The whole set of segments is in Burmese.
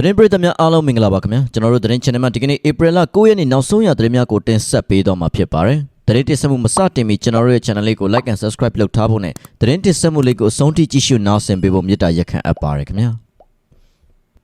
သတင်းပရိသတ်များအားလုံးမင်္ဂလာပါခင်ဗျာကျွန်တော်တို့သတင်း channel မှာဒီကနေ့ဧပြီလ9ရက်နေ့နောက်ဆုံးရသတင်းများကိုတင်ဆက်ပေးတော့မှာဖြစ်ပါတယ်သတင်းတင်ဆက်မှုမစတင်မီကျွန်တော်တို့ရဲ့ channel လေးကို like and subscribe လုပ်ထားဖို့နဲ့သတင်းတင်ဆက်မှုလေးကိုအဆုံးထိကြည့်ရှုနားဆင်ပေးဖို့မေတ္တာရက်ခံအပ်ပါတယ်ခင်ဗျာ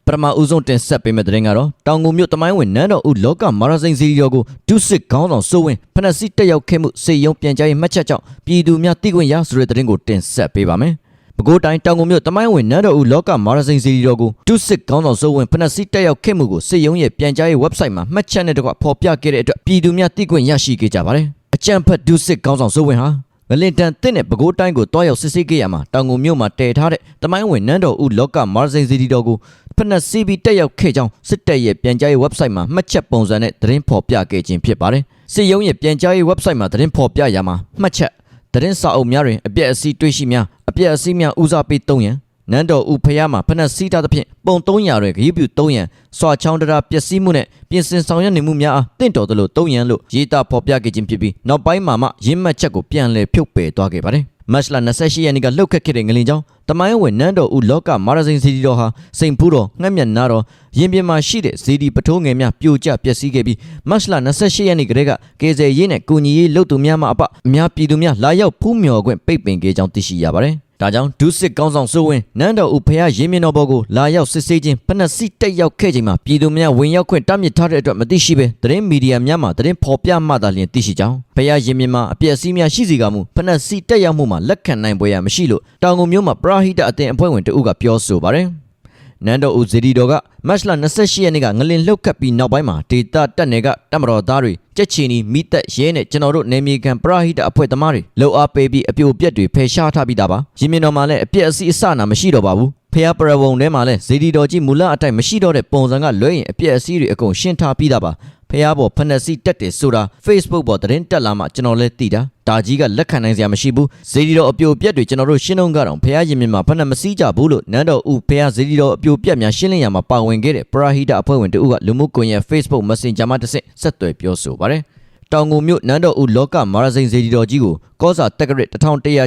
ပထမဦးဆုံးတင်ဆက်ပေးမယ့်သတင်းကတော့တောင်ငူမြို့တမိုင်းဝင်နန်းတော်ဦးလောကမာရာစိန်စီရီတော်ကိုဒုစစ်ခေါင်းဆောင်စိုးဝင်ဖနက်စီတက်ရောက်ခဲ့မှုစေယုံပြန်ကြားရေးမှတ်ချက်ကြောင့်ပြည်သူများသိခွင့်ရဆိုတဲ့သတင်းကိုတင်ဆက်ပေးပါမယ် ပဲခူးတိုင်းတောင်ကုန်မြို့တမိုင်းဝင်နန်းတော်ဦးလောကမာရစိန်စီရီတော်ကိုဒုစစ်ကောင်းဆောင်စိုးဝင်ဖနက်စီတက်ရောက်ခဲ့မှုကိုစစ်ရုံးရဲ့ပြန်ကြားရေး website မှာမှတ်ချက်နဲ့တကွဖော်ပြခဲ့တဲ့အတွက်ပြည်သူများသိခွင့်ရရှိခဲ့ကြပါတယ်။အကြံဖတ်ဒုစစ်ကောင်းဆောင်စိုးဝင်ဟာငလင်တန်တဲ့နဲ့ပဲခူးတိုင်းကိုတွားရောက်စစ်ဆေးခဲ့ရမှာတောင်ကုန်မြို့မှာတည်ထားတဲ့တမိုင်းဝင်နန်းတော်ဦးလောကမာရစိန်စီရီတော်ကိုဖနက်စီပြီးတက်ရောက်ခဲ့ကြောင်းစစ်တပ်ရဲ့ပြန်ကြားရေး website မှာမှတ်ချက်ပုံစံနဲ့သတင်းဖော်ပြခဲ့ခြင်းဖြစ်ပါတယ်။စစ်ရုံးရဲ့ပြန်ကြားရေး website မှာသတင်းဖော်ပြရမှာမှတ်ချက် သတင်းစာအုပ်များတွင်အပြက်အစီးတွေ့ရှိများအပြက်အစီးများဦးစားပေးသုံးရန်နန်းတော်ဦးဖျားမှာဖနက်စီးထားသဖြင့်ပုံ300တွင်ဂရုပြု300ရန်စွာချောင်းတရာပျက်စီးမှုနဲ့ပြင်ဆင်ဆောင်ရွက်နေမှုများအားတင့်တော်သလို300ရန်လို့ရေးသားဖော်ပြခဲ့ခြင်းဖြစ်ပြီးနောက်ပိုင်းမှာမှရင်းမှတ်ချက်ကိုပြန်လည်ဖြုတ်ပယ်သွားခဲ့ပါတယ် မတ်လ28ရက်နေ့ကလှုပ်ခတ်ခဲ့တဲ့ငလင်ကြောင့်တမိုင်းဝင်နန်းတော်ဦးလောကမာရစိန်စီတီတော်ဟာစိန်ဖူးတော်ငှက်မြတ်နာတော်ရင်ပြင်မှာရှိတဲ့ဇီဒီပထိုးငယ်များပြိုကျပျက်စီးခဲ့ပြီးမတ်လ28ရက်နေ့ကတည်းကကေဇယ်ရေးနဲ့ကုညီရေးလုပ်သူများမှအပအများပြည်သူများလာရောက်ဖူးမြော်ခွင့်ပိတ်ပင်ခဲ့ကြောင်းသိရှိရပါတယ်။ ဒါကြောင့်ဒုစစ်ကောင်းဆောင်စိုးဝင်းနန်းတော်ဦးဖះရင်းမြင့်တော်ဘောကိုလာရောက်စစ်ဆေးခြင်းဖနက်စီတက်ရောက်ခဲ့ချိန်မှာပြည်သူများဝင်ရောက်ခွင့်တားမြစ်ထားတဲ့အတွက်မသိရှိပဲသတင်းမီဒီယာများမှသတင်းဖော်ပြမှသာလျှင်သိရှိကြောင်းဖះရင်းမြင့်မှာအပြည့်အစည်းများရှိစီကမှုဖနက်စီတက်ရောက်မှုမှာလက်ခံနိုင်ပွဲရမရှိလို့တောင်ကုန်မျိုးမှာပရာဟိတအသင်းအဖွဲ့ဝင်တဦးကပြောဆိုပါတယ် နန်းတော်ဦးဇီဒီတော်ကမတ်လ28ရက်နေ့ကငလင်လှုပ်ခတ်ပြီးနောက်ပိုင်းမှာဒေတာတက်နယ်ကတမတော်သားတွေကြက်ချီနီမိသက်ရဲနဲ့ကျွန်တော်တို့နေမြေခံပရာဟိတအဖွဲ့သမားတွေလှုပ်အားပေးပြီးအပြိုပြက်တွေဖယ်ရှားထားပြီးသားပါရင်းမြင်တော်မှာလည်းအပြက်အစီအစနာမရှိတော့ပါဘူးဖះပရဝုံထဲမှာလည်းဇီဒီတော်ကြီးမူလအတိုင်းမရှိတော့တဲ့ပုံစံကလွဲရင်အပြက်အစီတွေအကုန်ရှင်းထားပြီးသားပါဖះပေါ်ဖက်နက်စီတက်တယ်ဆိုတာ Facebook ပေါ်သတင်းတက်လာမှကျွန်တော်လည်းသိတာ ဒါကြီးကလက်ခံနိုင်စရာမရှိဘူးဇီဒီတော်အပြိုပြက်တွေကျွန်တော်တို့ရှင်းတော့ကတော့ဖះရင်မြင်မှာဖက်နက်မစည်းကြဘူးလို့နန်းတော်ဦးဖះဇီဒီတော်အပြိုပြက်များရှင်းလင်းရမှာပါဝင်ခဲ့တဲ့ပရာဟိတအဖွဲ့ဝင်တဦးကလူမှုကွန်ရက် Facebook Messenger မှာတစ်ဆင့်ဆက်သွယ်ပြောဆိုပါတယ်တောင်ငူမြို့နန်းတော်ဦးလောကမာရစိန်ဇေဒီတော်ကြီးကိုကောစာတက္ကရ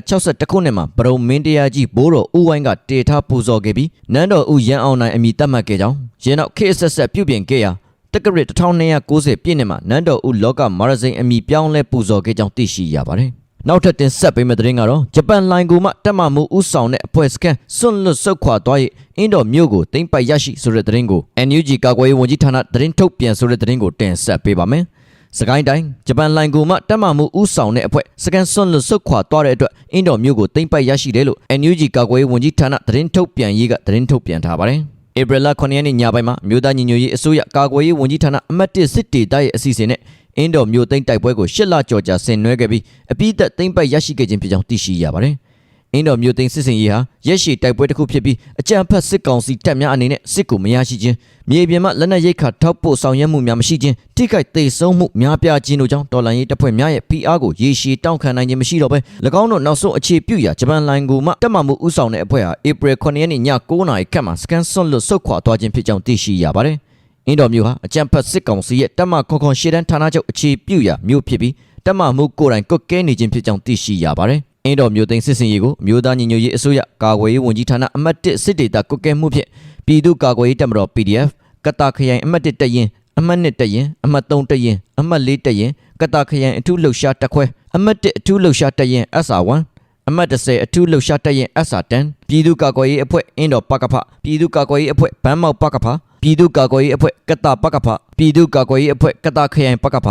1162ခုနှစ်မှာပရုံမင်းတရားကြီးဘိုးတော်ဦးဝိုင်းကတေထားပူဇော်ခဲ့ပြီးနန်းတော်ဦးရန်အောင်နိုင်အမိတတ်မှတ်ခဲ့ကြောင်းရင်းနောက်ခေတ်ဆက်ဆက်ပြုပြင်ခဲ့ရာ တက္ကရ1290ပြည့်နှစ်မှာနန်းတော်ဦးလောကမာရစိန်အမိပြောင်းလဲပူဇော်ခဲ့ကြောင်းသိရှိရပါတယ်နောက်ထပ်တင်ဆက်ပေးမယ့်သတင်းကတော့ဂျပန်လိုင်ကိုမှတက်မှမှုဥဆောင်တဲ့အဖွဲ့စခန်းစွန့်လွတ်ဆုတ်ခွာသွား၍အင်းတော်မြို့ကိုတင်ပိုက်ရရှိဆိုတဲ့သတင်းကို NUG ကာကွယ်ရေးဝန်ကြီးဌာနသတင်းထုတ်ပြန်ဆိုတဲ့သတင်းကိုတင်ဆက်ပေးပါမယ်။စကိုင်းတိုင်းဂျပန်လိုင်ကိုမှတက်မှမှုဥဆောင်တဲ့အဖွဲ့စကန်စွန့်လွတ်ဆုတ်ခွာသွားတဲ့အတွက်အင်းတော်မြို့ကိုတင်ပိုက်ရရှိတယ်လို့ NUG ကာကွယ်ရေးဝန်ကြီးဌာနသတင်းထုတ်ပြန်ရေးကသတင်းထုတ်ပြန်ထားပါတယ်။ ဧပြီလ9ရက်နေ့ညပိုင်းမှာမြို့သားညီညွတ်ရေးအစိုးရကာကွယ်ရေးဝန်ကြီးဌာနအမတ်1စစ်တေတပ်ရဲ့အစီအစဉ်နဲ့အင်းတော်မြို့သိမ်းတိုက်ပွဲကိုရှစ်လကြော်ကြာဆင်နွှဲခဲ့ပြီးအပိသက်သိမ်းပိုက်ရရှိခဲ့ခြင်းဖြစ်ကြောင်းသိရှိရပါတယ်။ အင်းတော်မြို့သိမ်းစစ်စင်ရေးဟာရက်ရှည်တိုက်ပွဲတစ်ခုဖြစ်ပြီးအကြံဖက်စစ်ကောင်စီတပ်များအနေနဲ့စစ်ကိုမရရှိခြင်းမြေပြင်မှာလက်နက်ရိတ်ခါထောက်ပို့ဆောင်ရွက်မှုများမရှိခြင်းထိခိုက်သေးဆုံးမှုများပြားခြင်းတို့ကြောင့်တော်လှန်ရေးတပ်ဖွဲ့များရဲ့ PR ကိုရေရှည်တောင်းခံနိုင်ခြင်းမရှိတော့ဘဲ၎င်းတို့နောက်ဆုံးအခြေပြုရာဂျပန်လိုင်ကိုမှတက်မှမှုဥဆောင်တဲ့အဖွဲ့ဟာဧပြီ9ရက်နေ့ည9:00နာရီခန့်မှာစကန်ဆွန်လွတ်ဆုတ်ခွာသွားခြင်းဖြစ်ကြောင်းသိရှိရပါတယ်။အင်းတော်မျိုးဟာအကြံဖက်စစ်ကောင်စီရဲ့တပ်မခွန်ခွန်ရှေ့တန်းဌာနချုပ်အခြေပြုရာမြို့ဖြစ်ပြီးတပ်မမှုကိုယ်တိုင်ကွက်ကဲနေခြင်းဖြစ်ကြောင်းသိရှိရပါတယ်။ အင်းတော်မျိုးသိန်းစစ်စင်ရေးကိုမြို့သားညီညွတ်ရေးအစိုးရကာကွယ်ရေးဝန်ကြီးဌာနအမှတ်1စစ်ဒေသကွက်ကဲမှုဖြင့်ပြည်သူ့ကာကွယ်ရေးတပ်မတော် PDF ကတာခရိုင်အမှတ်1တပ်ရင်အမှတ်2တပ်ရင်အမှတ်3တပ်ရင်အမှတ်4တပ်ရင်ကတာခရိုင်အထူးလှုပ်ရှားတပ်ခွဲအမှတ်1အထူးလှုပ်ရှားတပ်ရင် SR1 အမှတ်30အထူးလှုပ်ရှားတပ်ရင် SR10 ပြည်သူ့ကာကွယ်ရေးအဖွဲ့အင်းတော်ပကဖပြည်သူ့ကာကွယ်ရေးအဖွဲ့ဘန်းမောက်ပကဖပြည်သူ့ကာကွယ်ရေးအဖွဲ့ကတာပကဖပြည်သူ့ကာကွယ်ရေးအဖွဲ့ကတာခရိုင်ပကဖ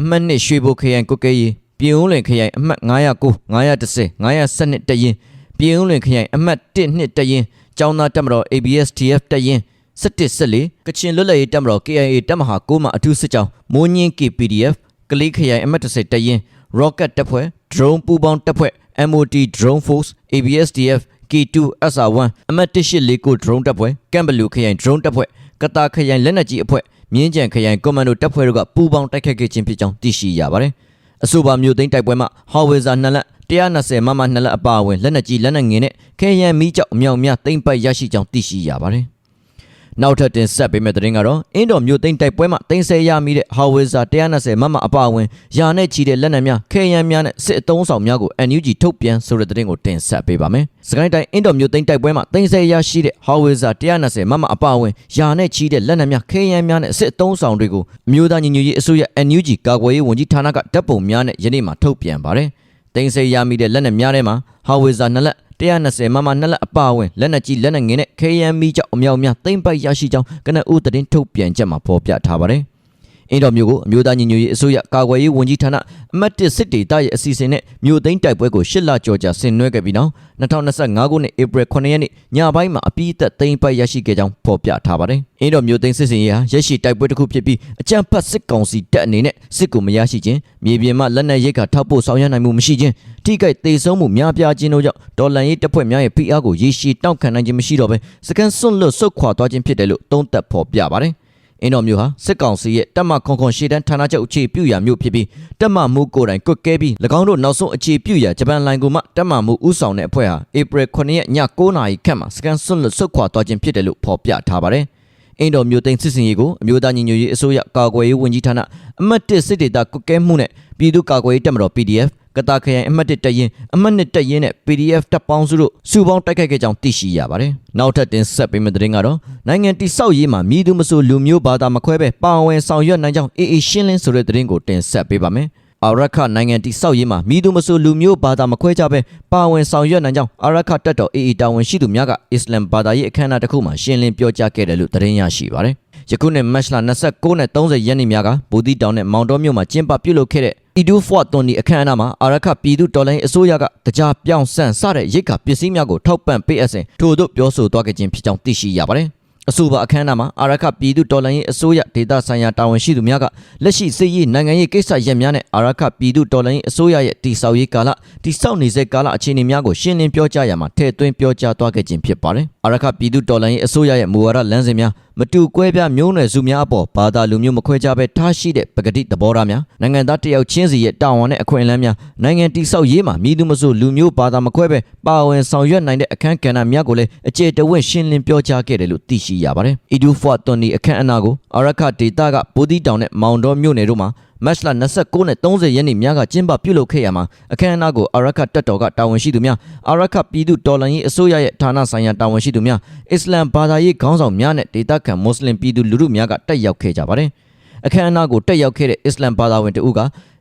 အမှတ်1ရွှေဘိုခရိုင်ကုတ်ကဲရေး ပြည်ဦးလွင်ခရိုင်အမှတ်909 910 912တက်ရင်ပြည်ဦးလွင်ခရိုင်အမှတ်1နှစ်တက်ရင်ကျောင်းသားတက်မတော် ABSTF တက်ရင်1714ကချင်လွတ်လပ်ရေးတက်မတော် KIA တက်မဟာ9မှာအထူးစစ်ကြောင်းမိုးညင်း KPDF ကလေးခရိုင်အမှတ်30တက်ရင် Rocket တပ်ဖွဲ့ Drone ပူပေါင်းတပ်ဖွဲ့ MOT Drone Force ABSDF K2 SR1 အမှတ်184 Drone တပ်ဖွဲ့ကမ်ဘလူခရိုင် Drone တပ်ဖွဲ့ကတာခရိုင်လက်နက်ကြီးအဖွဲ့မြင်းကြံခရိုင်ကွန်မန်ဒိုတပ်ဖွဲ့တို့ကပူးပေါင်းတိုက်ခတ်ခဲ့ခြင်းဖြစ်ကြောင်းသိရှိရပါတယ်။ အဆိုပါမျိုးသိန်းတိုက်ပွဲမှာဟော်ဝေဇာနှစ်လက်120မမနှစ်လက်အပါအဝင်လက်နက်ကြီးလက်နက်ငယ်နဲ့ခဲယံမီးကြောက်အမြောက်များသိမ့်ပိုက်ရရှိကြောင်းသိရှိရပါတယ်။ နောက်ထပ်တင်ဆက်ပေးမယ့်သတင်းကတော့အင်းတော်မြို့သိမ်းတိုက်ပွဲမှာတင်ဆက်ရမိတဲ့ဟာဝေဇာ120မမအပအဝင်ယာနဲ့ချီတဲ့လက်နက်များခဲယမ်းများနဲ့စစ်အုံဆောင်များကို NUG ထုတ်ပြန်ဆိုတဲ့သတင်းကိုတင်ဆက်ပေးပါမယ်။စကိုင်းတိုင်းအင်းတော်မြို့သိမ်းတိုက်ပွဲမှာတင်ဆက်ရရှိတဲ့ဟာဝေဇာ120မမအပအဝင်ယာနဲ့ချီတဲ့လက်နက်များခဲယမ်းများနဲ့စစ်အုံဆောင်တွေကိုအမျိုးသားညီညွတ်ရေးအစိုးရ NUG ကာကွယ်ရေးဝန်ကြီးဌာနကဓာတ်ပုံများနဲ့ယနေ့မှထုတ်ပြန်ပါတယ်။တင်ဆက်ရမိတဲ့လက်နက်များထဲမှာဟာဝေဇာ2လက် 120မမနှစ်လက်အပါအဝင်လက်နက်ကြီးလက်နက်ငယ်နဲ့ KMB ကြောင့်အမြောက်အများသိမ့်ပိုက်ရရှိကြောင်းကနဦးသတင်းထုတ်ပြန်ချက်မှာဖော်ပြထားပါတယ်။ အင်းတော်မျိုးကိုအမျိုးသားညီညွတ်ရေးအစိုးရကာကွယ်ရေးဝန်ကြီးဌာနအမတ်တစ်စစ်ဒေသရဲ့အစီအစဉ်နဲ့မြို့သိမ်းတိုက်ပွဲကိုရှစ်လကြော်ကြာဆင်နွှဲခဲ့ပြီးနောက်2025ခုနှစ်ဧပြီ9ရက်နေ့ညပိုင်းမှာအပြည့်အသက်သိမ်းပိုက်ရရှိခဲ့ကြောင်းဖော်ပြထားပါတယ်။အင်းတော်မျိုးသိမ်းစစ်စင်ရေးဟာရရှိတိုက်ပွဲတစ်ခုဖြစ်ပြီးအကြမ်းဖက်စစ်ကောင်စီတပ်အနေနဲ့စစ်ကိုမရရှိခြင်းမြေပြင်မှာလက်နက်ရိတ်ကထောက်ပို့ဆောင်ရွက်နိုင်မှုမရှိခြင်းထိခိုက်သေးဆုံးမှုများပြားခြင်းတို့ကြောင့်ဒေါ်လာရေးတပ်ဖွဲ့များရဲ့ဖိအားကိုရေရှည်တောင့်ခံနိုင်ခြင်းမရှိတော့ဘဲစကန်စွန့်လွတ်ဆုတ်ခွာသွားခြင်းဖြစ်တယ်လို့သုံးသပ်ဖော်ပြပါတယ်။ အင်းတော်မျိုးဟာစစ်ကောင်စီရဲ့တပ်မခွန်ခွန်ရှေ့တန်းဌာနချုပ်အခြေပြုရာမြို့ဖြစ်ပြီးတပ်မမှုကိုယ်တိုင်ကွက်ကဲပြီး၎င်းတို့နောက်ဆုံးအခြေပြုရာဂျပန်လိုင်ကိုမှတပ်မမှုဥဆောင်တဲ့အဖွဲ့ဟာဧပြီ9ရက်ည9:00နာရီခန့်မှာစကန်စွန့်လွတ်ဆုတ်ခွာသွားခြင်းဖြစ်တယ်လို့ဖော်ပြထားပါတယ်။အင်းတော်မျိုးသိန်းစစ်စင်ရေးကိုအမျိုးသားညီညွတ်ရေးအစိုးရကာကွယ်ရေးဝန်ကြီးဌာနအမတ်1စစ်ဒေသကွက်ကဲမှုနဲ့ပြည်သူ့ကာကွယ်ရေးတပ်မတော် PDF ကတာခရိုင်အမှတ်1တပ်ရင်းအမှတ်2တပ်ရင်းနဲ့ PDF တပ်ပေါင်းစုတို့စုပေါင်းတိုက်ခိုက်ခဲ့ကြောင်းသိရှိရပါတယ်။နောက်ထပ်တင်ဆက်ပေးမယ့်သတင်းကတော့နိုင်ငံတိဆောက်ရေးမှာမြည်သူမဆိုလူမျိုးဘာသာမခွဲပဲပါဝင်ဆောင်ရွက်နိုင်ကြောင်းအေအေရှင်းလင်းဆိုတဲ့သတင်းကိုတင်ဆက်ပေးပါမယ်။အာရခနိုင်ငံတိဆောက်ရေးမှာမြည်သူမဆိုလူမျိုးဘာသာမခွဲကြပဲပါဝင်ဆောင်ရွက်နိုင်ကြောင်းအာရခတပ်တော်အေအေတာဝန်ရှိသူများကအစ္စလမ်ဘာသာရေးအခမ်းအနားတစ်ခုမှာရှင်းလင်းပြောကြားခဲ့တယ်လို့သတင်းရရှိပါတယ်။ယခုနှစ်မတ်လ29နဲ့30ရက်နေ့များကဘူဒီတောင်နဲ့မောင်တော်မြို့မှာကျင်းပပြုလုပ်ခဲ့တဲ့ အီဒူဖွတ်တွန်ဒီအခမ်းအနားမှာအာရခပြည်သူတော်လိုင်းအစိုးရကတကြားပြောင်းဆန့်စတဲ့ရိတ်ခါပစ္စည်းများကိုထောက်ပံ့ပေးအပ်စဉ်ထို့သို့ပြောဆိုသွားခဲ့ခြင်းဖြစ်ကြောင်းသိရှိရပါတယ်။အဆိုပါအခမ်းအနားမှာအာရခပြည်သူတော်လှန်ရေးအစိုးရဒေသဆိုင်ရာတာဝန်ရှိသူများကလက်ရှိစစ်ရေးနိုင်ငံရေးကိစ္စရပ်များနဲ့အာရခပြည်သူတော်လှန်ရေးအစိုးရရဲ့တည်ဆောက်ရေးကာလတည်ဆောက်နေစေကာလအခြေအနေများကိုရှင်းလင်းပြောကြားရမှာထည့်သွင်းပြောကြားသွားခဲ့ခြင်းဖြစ်ပါတယ်။အာရခပြည်သူတော်လှန်ရေးအစိုးရရဲ့မူဝါဒလမ်းစဉ်များ မတူကွဲပြားမျိုးနွယ်စုများအပေါ်ဘာသာလူမျိုးမခွဲခြားဘဲထားရှိတဲ့ပဂတိသဘောထားများနိုင်ငံသားတယောက်ချင်းစီရဲ့တာဝန်နဲ့အခွင့်အလမ်းများနိုင်ငံတည်ဆောက်ရေးမှာမြည်သူမဆိုလူမျိုးဘာသာမခွဲဘဲပါဝင်ဆောင်ရွက်နိုင်တဲ့အခမ်းကဏ္ဍများကိုလည်းအကျေတဝင့်ရှင်းလင်းပြောကြားခဲ့တယ်လို့သိရှိရပါတယ်။အီဒူဖွာတွန်နီအခမ်းအနားကိုအာရခဒေတာကပိုဒီတောင်နဲ့မောင်တော်မြို့နယ်တို့မှာမတ်လ29နဲ့30ရက်နေ့များကကျင်းပပြုလုပ်ခဲ့ရမှာအခမ်းအနားကိုအာရခတပ်တော်ကတာဝန်ရှိသူများအာရခပြည်သူတော်လှန်ရေးအစိုးရရဲ့ဌာနဆိုင်ရာတာဝန်ရှိသူများအစ္စလမ်ဘာသာရေးခေါင်းဆောင်များနဲ့ဒေသခံမွတ်စလင်ပြည်သူလူထုများကတက်ရောက်ခဲ့ကြပါတယ်။အခမ်းအနားကိုတက်ရောက်ခဲ့တဲ့အစ္စလမ်ဘာသာဝင်တဦးက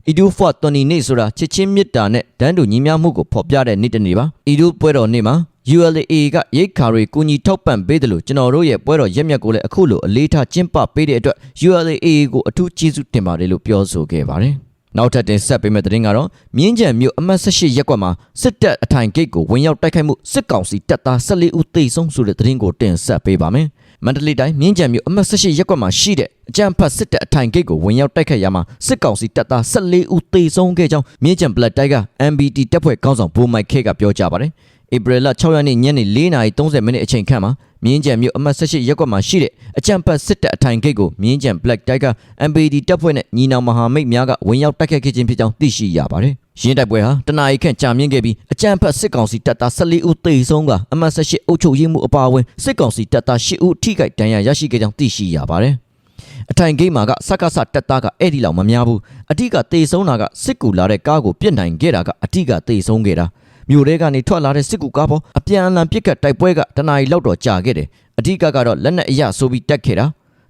အီဒူဖွတ်တွန်နီနေ့ဆိုတာချစ်ချင်းမေတ္တာနဲ့တန်းတူညီမျှမှုကိုဖော်ပြတဲ့နေ့တစ်နေ့ပါ။အီဒူပွဲတော်နေ့မှာ ULA ကရိတ်ခါတွေကူညီထောက်ပံ့ပေးတယ်လို့ကျွန်တော်တို့ရဲ့ပွဲတော်ရက်မြတ်ကိုလည်းအခုလိုအလေးထားကျင်းပပေးတဲ့အတွက် ULA ကိုအထူးကျေးဇူးတင်ပါတယ်လို့ပြောဆိုခဲ့ပါတယ်။နောက်ထပ်တင်ဆက်ပေးမယ့်သတင်းကတော့မြင်းကြံမြို့အမှတ်18ရပ်ကွက်မှာစစ်တပ်အထိုင်ဂိတ်ကိုဝင်ရောက်တိုက်ခိုက်မှုစစ်ကောင်စီတပ်သား14ဦးသေဆုံးဆိုတဲ့သတင်းကိုတင်ဆက်ပေးပါမယ်။ မန္တလေးတိုင်းမြင်းကြံမြို့အမှတ်18ရပ်ကွက်မှာရှိတဲ့အကြံဖတ်စစ်တပ်အထိုင်ဂိတ်ကိုဝင်ရောက်တိုက်ခိုက်ရမှာစစ်ကောင်စီတပ်သား14ဦးသေဆုံးခဲ့ကြောင်းမြင်းကြံဘလက်တိုက်က MBT တပ်ဖွဲ့ခေါင်းဆောင်ဘိုးမိုက်ခဲကပြောကြားပါတယ်။ဧပြီလ6ရက်နေ့ညနေ4:30မိနစ်အချိန်ခန့်မှာမြင်းကြံမြို့အမှတ်18ရပ်ကွက်မှာရှိတဲ့အကြံပတ်စစ်တပ်အထိုင်ဂိတ်ကိုမြင်းကြံ Black Tiger MPD တပ်ဖွဲ့နဲ့ညီနောင်မဟာမိတ်များကဝင်ရောက်တိုက်ခတ်ခဲ့ခြင်းဖြစ်ကြောင်းသိရှိရပါတယ်။ ရင်းတိုက်ပွဲဟာတနအီခန့်ကြာမြင့်ခဲ့ပြီးအကြံဖတ်စစ်ကောင်စီတပ်သား14ဦးသေဆုံးကအမှတ်18အုပ်ချုပ်ရေးမှုအပါအဝင်စစ်ကောင်စီတပ်သား10ဦးထိခိုက်ဒဏ်ရာရရှိခဲ့ကြောင်းသိရှိရပါတယ်။အထိုင်ဂိတ်မှာကစက္ကစတက်သားကအဲ့ဒီလောက်မများဘူးအတိကတေဆုံးတာကစစ်ကူလာတဲ့ကားကိုပြစ်နိုင်ခဲ့တာကအတိကတေဆုံးခဲ့တာမြို့ထဲကနေထွက်လာတဲ့စစ်ကူကားပေါ်အပြန်အလှန်ပစ်ခတ်တိုက်ပွဲကတနာရီလောက်တော့ကြာခဲ့တယ်အဓိကကတော့လက်နက်အရဆိုပြီးတက်ခဲ့တာ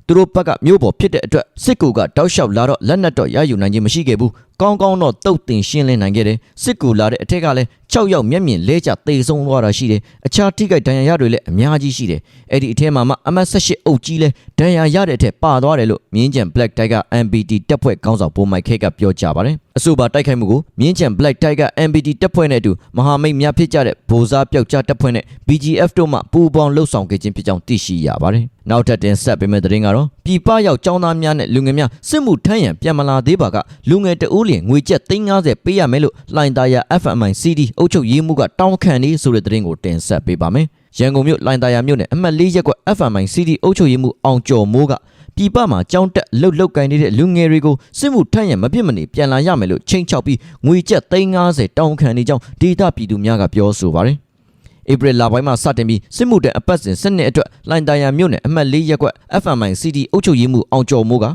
သူတို့ဘက်ကမြို့ပေါ်ဖြစ်တဲ့အတွက်စစ်ကူကတောက်လျှောက်လာတော့လက်နက်တော့ရယူနိုင်ခြင်းမရှိခဲ့ဘူးကောင်းကောင်းတော့တုတ်တင်ရှင်းလင်းနိုင်ခဲ့တယ်စစ်ကူလာတဲ့အထက်ကလည်း6ယောက်မျက်မြင်လဲကျသေဆုံးသွားတာရှိတယ်အခြားထိခိုက်ဒဏ်ရာရတွေလည်းအများကြီးရှိတယ်အဲ့ဒီအထက်မှာမှအမတ်18 အုပ်ကြီးလဲဒဏ်ရာရတဲ့အထက်ပါသွားတယ်လို့မြင်းကြံ Black Tiger MBT တပ်ဖွဲ့ခေါင်းဆောင်ပိုမိုက်ခဲကပြောကြားပါတယ်အဆိုပါတိုက်ခိုက်မှုကိုမြင်းကြံ Black Tiger MBT တပ်ဖွဲ့နဲ့အတူမဟာမိတ်များဖြစ်ကြတဲ့ဗိုလ်စားပျောက်ကြားတပ်ဖွဲ့နဲ့ BGF တို့မှပူးပေါင်းလှုပ်ဆောင်ခဲ့ခြင်းဖြစ်ကြောင်းသိရှိရပါတယ်နောက်ထပ်တင်ဆက်ပေးမယ့်သတင်းကတော့ပြည်ပရောက်ចောင်းသားများနဲ့လူငယ်များစစ်မှုထမ်းရန်ပြန်မလာသေးပါကလူငယ်တဦးလျင်ငွေကျပ်350ပေးရမယ်လို့လိုင်တာယာ FMI CD အုပ်ချုပ်ရေးမှုကတောင်းခံနေဆိုတဲ့သတင်းကိုတင်ဆက်ပေးပါမယ်။ရန်ကုန်မြို့လိုင်တာယာမြို့နယ်အမှတ်၄ရပ်ကွက် FMI CD အုပ်ချုပ်ရေးမှုအောင်ကျော်မိုးကပြည်ပမှာကြောင်းတက်လှုပ်လှုပ်ကိုင်းနေတဲ့လူငယ်တွေကိုစစ်မှုထမ်းရန်မပြစ်မနေပြန်လာရမယ်လို့ချိန်ချောက်ပြီးငွေကျပ်350တောင်းခံနေကြောင်းဒေတာပြည်သူများကပြောဆိုပါတယ်။ဧပြီလပိုင်းမှာစတင်ပြီးစစ်မှုတန်းအပတ်စဉ်စနစ်အတွက်လိုင်တာယာမြို့နယ်အမှတ်၄ရပ်ကွက် FMI CD အုပ်ချုပ်ရေးမှူးအောင်ကျော်မိုးက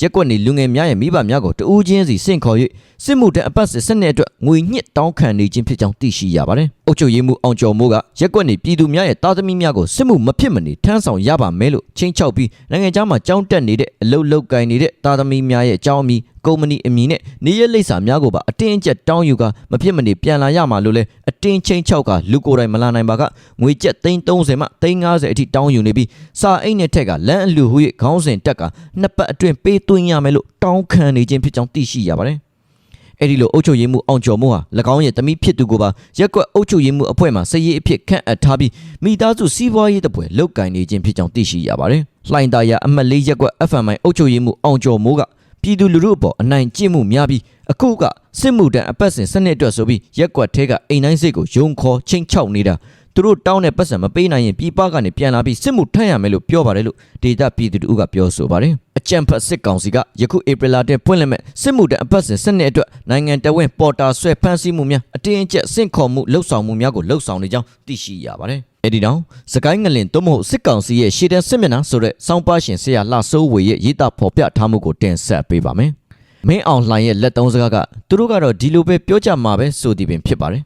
ရက်ကွက်နေလူငယ်များရဲ့မိဘများကိုတဦးချင်းစီစင့်ခေါ်၍စစ်မှုတန်းအပတ်စဉ်စနစ်အတွက်ငွေညှစ်တောင်းခံနေခြင်းဖြစ်ကြောင်းသိရှိရပါတယ်။အုပ်ချုပ်ရေးမှူးအောင်ကျော်မိုးကရက်ကွက်နေပြည်သူများရဲ့တာသမီများကိုစစ်မှုမဖြစ်မနေထမ်းဆောင်ရပါမယ်လို့ချင်းချောက်ပြီးနိုင်ငံခြားမှာကြောင်းတက်နေတဲ့အလုတ်လုတ်ကိုင်နေတဲ့တာသမီများရဲ့အကြောင်းအမည်ကုမ္ပဏီအမည်နဲ့နေရလိပ်စာများကိုပါအတင်းအကျပ်တောင်းယူကမဖြစ်မနေပြန်လာရမှာလို့လဲအတင်းချင်းချောက်ကလူကိုယ်တိုင်မလာနိုင်ပါကငွေကျပ်330မှ350အထိတောင်းယူနေပြီးစာအိတ်နဲ့ထက်ကလမ်းအလူဟူ၍ခေါင်းစဉ်တက်ကနှစ်ပတ်အတွင်းပေးသွင်းရမယ်လို့တောင်းခံနေခြင်းဖြစ်ကြောင်းသိရှိရပါတယ်အဲ့ဒီလိုအုပ်ချုပ်ရေးမှုအောင်ကျော်မှုဟာ၎င်းရဲ့တမိဖြစ်သူကိုပါရက်ကွက်အုပ်ချုပ်ရေးမှုအဖွဲ့မှစည်ရေးအဖြစ်ခန့်အပ်ထားပြီးမိသားစုစီးပွားရေးတပွဲလုတ်ကင်နေခြင်းဖြစ်ကြောင်းသိရှိရပါတယ်။လှိုင်သာယာအမှတ်၄ရက်ကွက် FMI အုပ်ချုပ်ရေးမှုအောင်ကျော်မိုးက ပြည်သူလူထုအပေါ်အနိုင်ကျင့်မှုများပြီးအခုကစစ်မှုတန်းအပတ်စဉ်စနစ်အတွက်ဆိုပြီးရက်ကွက်ထဲကအိမ်တိုင်းစိတ်ကိုယုံခေါ်ချင်းချောက်နေတာသူတို့တောင်းတဲ့ပတ်စံမပေးနိုင်ရင်ပြည်ပကနေပြန်လာပြီးစစ်မှုထမ်းရမယ်လို့ပြောပါတယ်လို့ဒေတာပြည်သူတို့ကပြောဆိုပါတယ်အကြံဖတ်စစ်ကောင်စီကယခုဧပြီလတည်းပွင့်လက်မဲ့စစ်မှုတန်းအပတ်စဉ်စနစ်အတွက်နိုင်ငံတော်ဝင်ပေါ်တာဆွဲဖမ်းဆီးမှုများအတင်းအကျပ်စင့်ခေါ်မှုလှုပ်ဆောင်မှုများကိုလှုပ်ဆောင်နေကြောင်းသိရှိရပါတယ် အဲ့ဒီတော့စကိုင်းငလင်သို့မဟုတ်စစ်ကောင်စီရဲ့ရှေ့တန်းစစ်မျက်နှာဆိုတဲ့စောင်းပါရှင်ဆရာလှစိုးဝေရဲ့ရေးသားဖော်ပြထားမှုကိုတင်ဆက်ပေးပါမယ်မင်းအောင်လှိုင်ရဲ့လက်သုံးစကားကသူတို့ကတော့ဒီလိုပဲပြောကြမှာပဲဆိုသည်ပင်ဖြစ်ပါတယ်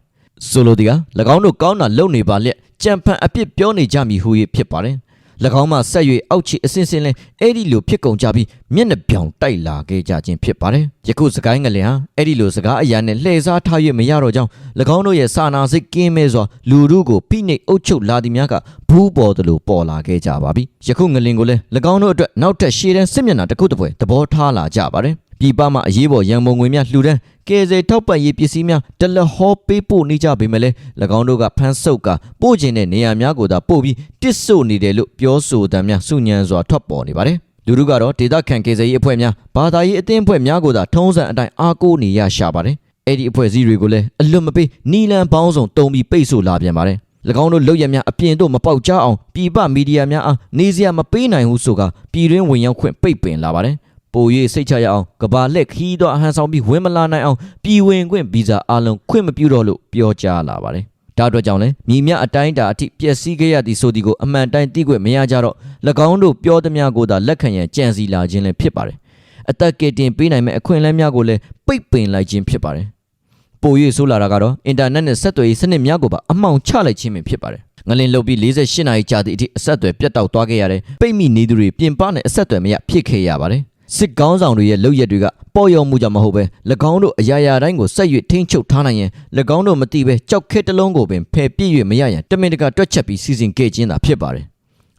ဆိုလိုဒီက၎င်းတို့ကောင်းတာလုပ်နေပါလျက်ကြံဖန်အပြစ်ပြောနေကြမည်ဟူ၍ဖြစ်ပါတယ်၎ င်းမှဆက်၍အောက်ခြေအစင်းစင်းလဲအဲ့ဒီလိုဖြစ်ကုန်ကြပြီးမျက်နှာပြောင်တိုက်လာခဲ့ကြခြင်းဖြစ်ပါတယ်ယခုစကိုင်းငလင်ဟာအဲ့ဒီလိုစကားအရာနဲ့လှည့်စားထား၍မရတော့ကြောင်း၎င်းတို့ရဲ့စာနာစိတ်ကင်းမဲ့စွာလူတို့ကိုဖိနှိပ်အုပ်ချုပ်လာသည်များကဘူးပေါ်သလိုပေါ်လာခဲ့ကြပါပြီယခုငလင်ကိုလည်း၎င်းတို့အတွက်နောက်ထပ်ရှေ့တန်းစစ်မျက်နှာတစ်ခုတစ်ပွဲသဘောထားလာကြပါတယ် ပြည်ပမှအရေးပေါ်ရန်ပုံငွေများလှူဒန်းကယ်ဆယ်ထောက်ပံ့ရေးပစ္စည်းများတလဟောပေးပို့နေကြပေမဲ့လည်း၎င်းတို့ကဖမ်းဆုပ်ကပို့ခြင်းတဲ့နေရာများကိုသာပို့ပြီးတစ်ဆို့နေတယ်လို့ပြောဆိုတာများစုညံစွာထွက်ပေါ်နေပါတယ်လူတို့ကတော့ဒေတာခန်ကယ်ဆယ်ရေးအဖွဲ့များဘာသာရေးအသင်းအဖွဲ့များကိုသာထုံးစံအတိုင်းအားကိုးနေရရှာပါတယ်အဲ့ဒီအဖွဲ့အစည်းတွေကိုလည်းအလွတ်မပေးနီလန်ပေါင်းစုံတုံပြီးပိတ်ဆို့လာပြန်ပါတယ်၎င်းတို့လုပ်ရများအပြင်တို့မပေါက်ကြအောင်ပြည်ပမီဒီယာများအားနေစရာမပေးနိုင်ဘူးဆိုကပြည်တွင်းဝင်ရောက်ခွင့်ပိတ်ပင်လာပါတယ် ပို၍စိတ်ချရအောင်ကဘာလက်ခီးတော့အဟန်ဆောင်ပြီးဝင်မလာနိုင်အောင်ပြည်ဝင်ခွင့်ဗီဇာအလုံးခွင့်မပြုတော့လို့ပြောကြားလာပါတယ်။ဒါအတွက်ကြောင့်လဲမြည်မြအတိုင်းတာအထိပျက်စီးခဲ့ရသည်ဆိုသည်ကိုအမှန်တိုင်းသိခွင့်မရကြတော့၎င်းတို့ပြောသမျှကိုသာလက်ခံရန်ကြံစီလာခြင်းလည်းဖြစ်ပါတယ်။အသက်ကယ်တင်ပေးနိုင်မဲ့အခွင့်အလမ်းများကိုလည်းပိတ်ပင်လိုက်ခြင်းဖြစ်ပါတယ်။ပို၍ဆိုလာတာကတော့အင်တာနက်နဲ့ဆက်သွယ်ရေးစနစ်များကိုပါအမှောင်ချလိုက်ခြင်းပဲဖြစ်ပါတယ်။ငလင်လုတ်ပြီး48နာရီကြာသည့်အထိအဆက်အသွယ်ပြတ်တောက်သွားခဲ့ရတယ်။ပိတ်မိနေသူတွေပြင်ပနဲ့အဆက်အသွယ်မရဖြစ်ခဲ့ရပါတယ်။ စစ်ကောင်းဆောင်တွေရဲ့လုပ်ရက်တွေကပေါ်ယုံမှုကြောင့်မဟုတ်ပဲ၎င်းတို့အရာရာတိုင်းကိုဆက်၍ထိန်းချုပ်ထားနိုင်ရင်၎င်းတို့မသိပဲကြောက်ခက်တလုံးကိုပင်ဖယ်ပြည့်၍မရရန်တမင်တကာတွက်ချက်ပြီးစီစဉ်ခဲ့ခြင်းသာဖြစ်ပါတယ်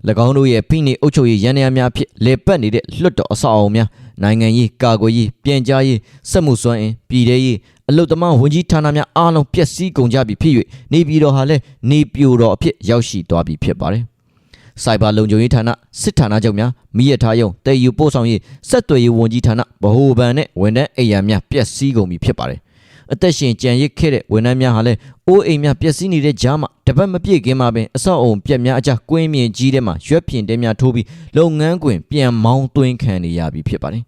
၎င်းတို့ရဲ့ဖိနှိပ်အုပ်ချုပ်ရေးရန်ရာများဖြစ်လေပတ်နေတဲ့လွတ်တော်အဆောက်အအုံများနိုင်ငံရေးကာကွယ်ရေးပြည်ကြားရေးစက်မှုစွမ်းအင်ပြည်ထရေးအလုတ်သမားဝန်ကြီးဌာနများအားလုံးပျက်စီးကုန်ကြပြီဖြစ်၍နေပြည်တော်ဟာလည်းနေပြိုတော်အဖြစ်ရောက်ရှိသွားပြီဖြစ်ပါတယ် စိုက်ဘာလုံခြုံရေးဌာနစစ်ဌာနချုပ်များမိရထားယုံတည်ယူပို့ဆောင်ရေးဆက်သွယ်ရေးဝန်ကြီးဌာနဗဟိုဘဏ်နဲ့ဝန်ထမ်းအိမ်ယာများပျက်စီးကုန်ပြီဖြစ်ပါတယ်အသက်ရှင်ကြံရစ်ခဲ့တဲ့ဝန်ထမ်းများဟာလည်းအိုးအိမ်များပျက်စီးနေတဲ့ကြားမှာတပတ်မပြည့်ခင်မှာပင်အဆောက်အုံပြက်များအကြကွင်းမြင့်ကြီးထဲမှာရွက်ဖြင်တဲများထိုးပြီးလုပ်ငန်းခွင်ပြန်မောင်းသွင်းခံနေရပြီဖြစ်ပါတယ်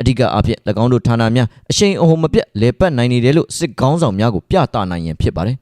အဓိကအဖြစ်၎င်းတို့ဌာနများအရှိန်အဟုန်မပြတ်လဲပတ်နိုင်နေတယ်လို့စစ်ကောင်းဆောင်များကိုပြသနိုင်ရင်ဖြစ်ပါတယ်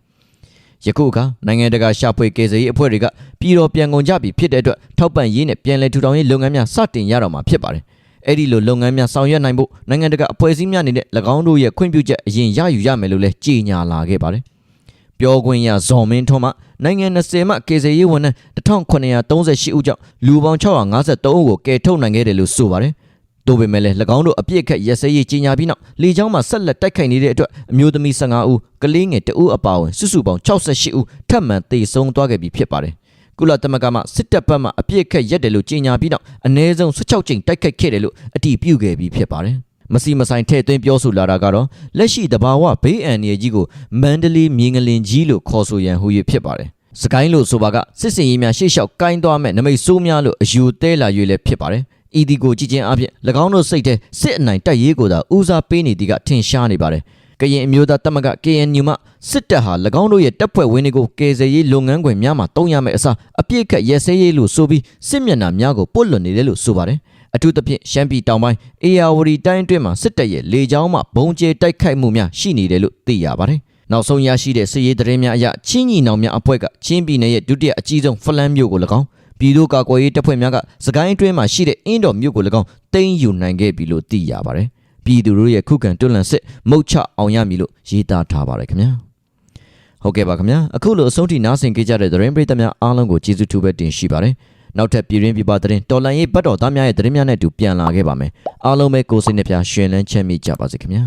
ယခုအခါနိုင်ငံတကာရှာဖွေကယ်ဆယ်ရေးအဖွဲ့တွေကပြည်တော်ပြန်ကုန်ကြပြီဖြစ်တဲ့အတွက်ထောက်ပံ့ရေးနဲ့ပြန်လည်ထူထောင်ရေးလုပ်ငန်းများစတင်ရတော့မှာဖြစ်ပါတယ်။အဲ့ဒီလိုလုပ်ငန်းများဆောင်ရွက်နိုင်ဖို့နိုင်ငံတကာအဖွဲ့အစည်းများနေတဲ့၎င်းတို့ရဲ့ခွင့်ပြုချက်အရင်ရယူရမယ်လို့လည်းကြေညာလာခဲ့ပါတယ်။ပြောခွင့်ရဇော်မင်းထွန်းမှနိုင်ငံ20မှကေဇေရေးဝန်ထမ်း1938ဦးကြောင့်လူပေါင်း653ဦးကိုကယ်ထုတ်နိုင်ခဲ့တယ်လို့ဆိုပါတယ်။ တို့ပေမဲ့လည်း၎င်းတို့အပြစ်ခတ်ရက်စဲရေးကြီးညာပြီးနောက်လေကြောင်းမှာဆက်လက်တိုက်ခိုက်နေတဲ့အတွက်အမျိုးသမီး15ဦးကလေးငယ်2ဦးအပါအဝင်စုစုပေါင်း68ဦးထပ်မံသေဆုံးသွားခဲ့ပြီဖြစ်ပါတယ်။ကုလသမဂ္ဂမှစစ်တပ်ဘက်မှအပြစ်ခတ်ရက်တယ်လို့ကြီးညာပြီးနောက်အ ਨੇ ဆုံး16ကြိမ်တိုက်ခိုက်ခဲ့တယ်လို့အတည်ပြုခဲ့ပြီးဖြစ်ပါတယ်။မစီမဆိုင်ထဲ့သွင်းပြောဆိုလာတာကတော့လက်ရှိတဘာဝဘေးအန္တရာယ်ကြီးကိုမန္တလေးမြေငလင်ကြီးလို့ခေါ်ဆိုရန်ဟူ၍ဖြစ်ပါတယ်။စကိုင်းလို့ဆိုပါကစစ်စင်ရေးများရှေ့လျှောက်ကိုင်းသွားမဲ့နမိတ်ဆိုးများလို့အယူတဲလာ၍လည်းဖြစ်ပါတယ်။ ဤဒီကိုကြည်ချင်းအဖြစ်၎င်းတို့စိတ်ထဲစစ်အနိုင်တိုက်ရေးကိုသာဦးစားပေးနေသည်ကထင်ရှားနေပါတယ်။ကရင်အမျိုးသားတမက KNU မှစစ်တပ်ဟာ၎င်းတို့ရဲ့တပ်ဖွဲ့ဝင်တွေကိုကယ်ဆယ်ရေးလုပ်ငန်းခွင်များမှာတုံးရမယ့်အစားအပြစ်ခတ်ရဲစဲရေးလို့ဆိုပြီးစစ်မျက်နှာများကိုပုတ်လွတ်နေတယ်လို့ဆိုပါတယ်။အထူးသဖြင့်ရှမ်းပြည်တောင်ပိုင်းအေယာဝတီတိုင်းအတွင်းမှာစစ်တပ်ရဲ့လေကြောင်းမှဘုံကျဲတိုက်ခိုက်မှုများရှိနေတယ်လို့သိရပါတယ်။နောက်ဆုံးရရှိတဲ့စစ်ရေးသတင်းများအရချင်းညီနောင်များအဖွဲ့ကချင်းပြည်နယ်ရဲ့ဒုတိယအကြီးဆုံးဖလန်းမြို့ကို၎င်း ပြည်သူ့ကာကွယ်ရေးတပ်ဖွဲ့များကစကိုင်းအတွင်းမှာရှိတဲ့အင်းတော်မြို့ကို၎င်းတင်းယူနိုင်ခဲ့ပြီလို့သိရပါတယ်ပြည်သူတို့ရဲ့ခုခံတွန်းလှန်စစ်မုတ်ချအောင်ရမည်လို့ရေးသားထားပါတယ်ခင်ဗျာဟုတ်ကဲ့ပါခင်ဗျာအခုလိုအဆုံးထိနားဆင်ကြကြတဲ့သတင်းပရိသတ်များအားလုံးကိုကျေးဇူးထူးပဲတင်ရှိပါတယ်နောက်ထပ်ပြည်ရင်းပြပသတင်းတော်လန်ရေးဘတ်တော်သားများရဲ့သတင်းများနဲ့အတူပြန်လာခဲ့ပါမယ်အားလုံးပဲကိုယ်စိတ်နှပြရှင်လန်းချမ်းမြေ့ကြပါစေခင်ဗျာ